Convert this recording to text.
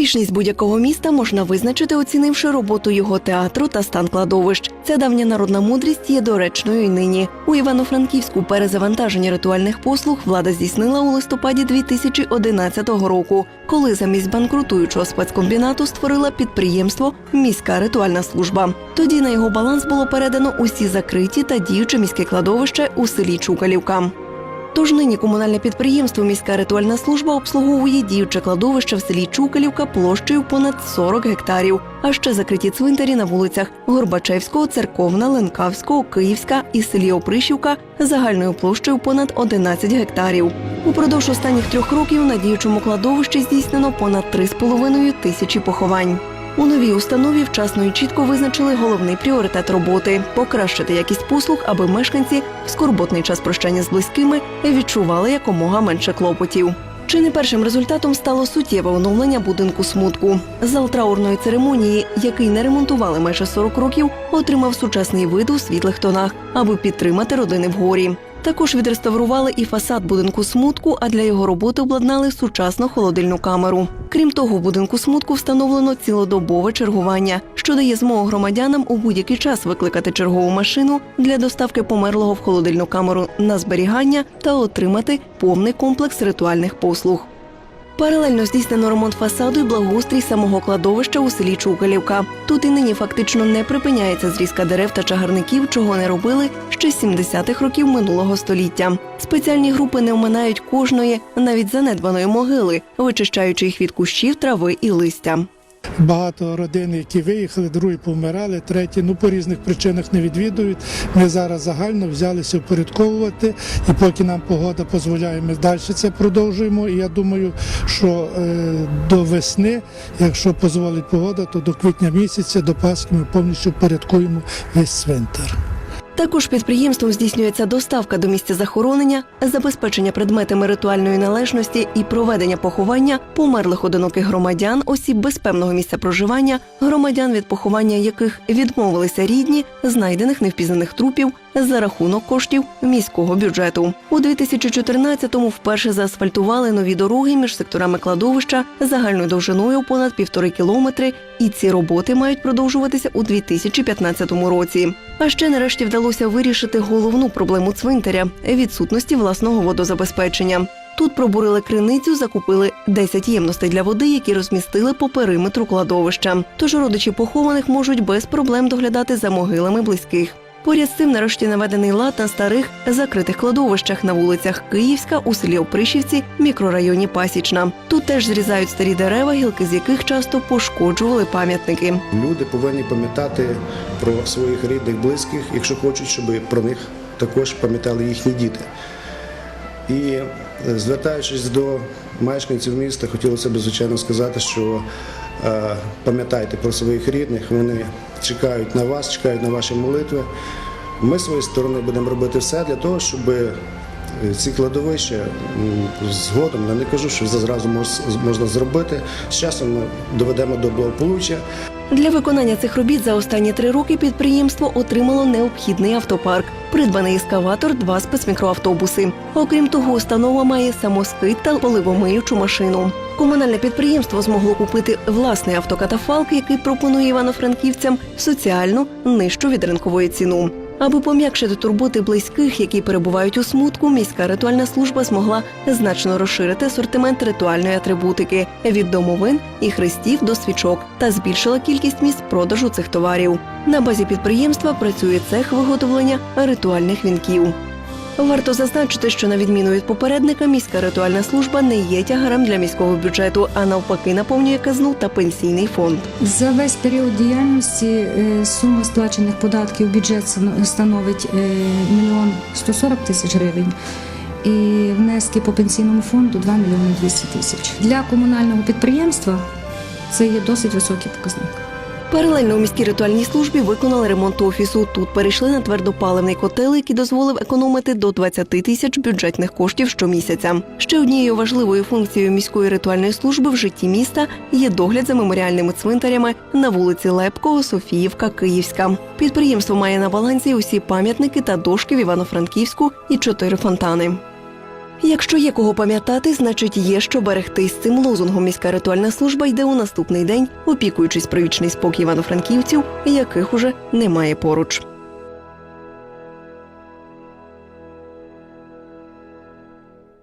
Успішність будь-якого міста можна визначити, оцінивши роботу його театру та стан кладовищ. Ця давня народна мудрість є доречною й нині. У Івано-Франківську перезавантаження ритуальних послуг влада здійснила у листопаді 2011 року, коли замість банкрутуючого спецкомбінату створила підприємство Міська ритуальна служба. Тоді на його баланс було передано усі закриті та діюче міське кладовище у селі Чукалівка. Тож нині комунальне підприємство Міська ритуальна служба обслуговує діюче кладовище в селі Чукалівка площею понад 40 гектарів, а ще закриті цвинтарі на вулицях Горбачевського, Церковна, Ленкавського, Київська і селі Опришівка загальною площею понад 11 гектарів. Упродовж останніх трьох років на діючому кладовищі здійснено понад 3,5 тисячі поховань. У новій установі вчасно і чітко визначили головний пріоритет роботи покращити якість послуг, аби мешканці в скорботний час прощання з близькими відчували якомога менше клопотів. Чи не першим результатом стало суттєве оновлення будинку смутку? Зал траурної церемонії, який не ремонтували майже 40 років, отримав сучасний вид у світлих тонах, аби підтримати родини в горі. Також відреставрували і фасад будинку смутку, а для його роботи обладнали сучасну холодильну камеру. Крім того, в будинку смутку встановлено цілодобове чергування, що дає змогу громадянам у будь-який час викликати чергову машину для доставки померлого в холодильну камеру на зберігання та отримати повний комплекс ритуальних послуг. Паралельно здійснено ремонт фасаду і благоустрій самого кладовища у селі Чукалівка. Тут і нині фактично не припиняється зрізка дерев та чагарників, чого не робили ще з 70-х років минулого століття. Спеціальні групи не оминають кожної, навіть занедбаної могили, вичищаючи їх від кущів, трави і листя. Багато родин, які виїхали, другі помирали, треті ну по різних причинах не відвідують. Ми зараз загально взялися впорядковувати, і поки нам погода дозволяє, ми далі це продовжуємо. І я думаю, що е, до весни, якщо дозволить погода, то до квітня місяця, до Пасхи ми повністю впорядкуємо весь цвинтар. Також підприємством здійснюється доставка до місця захоронення, забезпечення предметами ритуальної належності і проведення поховання померлих одиноких громадян, осіб без певного місця проживання, громадян від поховання яких відмовилися рідні, знайдених невпізнаних трупів за рахунок коштів міського бюджету. У 2014-му вперше заасфальтували нові дороги між секторами кладовища загальною довжиною понад півтори кілометри, і ці роботи мають продовжуватися у 2015 році. А ще нарешті вдалося вирішити головну проблему цвинтаря відсутності власного водозабезпечення. Тут пробурили криницю, закупили 10 ємностей для води, які розмістили по периметру кладовища. Тож родичі похованих можуть без проблем доглядати за могилами близьких. Поряд з цим нарешті наведений лад на старих закритих кладовищах на вулицях Київська у селі Опришівці, мікрорайоні Пасічна. Тут теж зрізають старі дерева, гілки з яких часто пошкоджували пам'ятники. Люди повинні пам'ятати про своїх рідних, близьких, якщо хочуть, щоб про них також пам'ятали їхні діти. І е, звертаючись до мешканців міста, хотілося б звичайно сказати, що е, пам'ятайте про своїх рідних, вони чекають на вас, чекають на ваші молитви. Ми з своєї сторони будемо робити все для того, щоб е, ці кладовища згодом, я не кажу, що зразу можна зробити. З часом ми доведемо до благополуччя. Для виконання цих робіт за останні три роки підприємство отримало необхідний автопарк, придбаний ескаватор, два спецмікроавтобуси. Окрім того, установа має самоскид та поливомиючу машину. Комунальне підприємство змогло купити власний автокатафалк, який пропонує івано-франківцям соціальну нижчу від ринкової ціну. Аби пом'якшити турботи близьких, які перебувають у смутку, міська ритуальна служба змогла значно розширити асортимент ритуальної атрибутики від домовин і хрестів до свічок та збільшила кількість місць продажу цих товарів. На базі підприємства працює цех виготовлення ритуальних вінків. Варто зазначити, що на відміну від попередника, міська ритуальна служба не є тягарем для мільського бюджету, а навпаки наповнює казну та пенсійний фонд. За весь період діяльності е, сума сплачених податків в бюджет становить е, мільйон 140 тисяч гривень. І внески по пенсійному фонду 2 мільйони 200 тисяч. Для комунального підприємства це є досить високий показник. Паралельно у міській ритуальній службі виконали ремонт офісу. Тут перейшли на твердопаливний котел, який дозволив економити до 20 тисяч бюджетних коштів щомісяця. Ще однією важливою функцією міської ритуальної служби в житті міста є догляд за меморіальними цвинтарями на вулиці Лепкого, Софіївка, Київська. Підприємство має на балансі усі пам'ятники та дошки в Івано-Франківську і чотири фонтани. Якщо є кого пам'ятати, значить є що берегти з цим лозунгом. Міська ритуальна служба йде у наступний день, опікуючись про вічний спокій івано-франківців, яких уже немає поруч.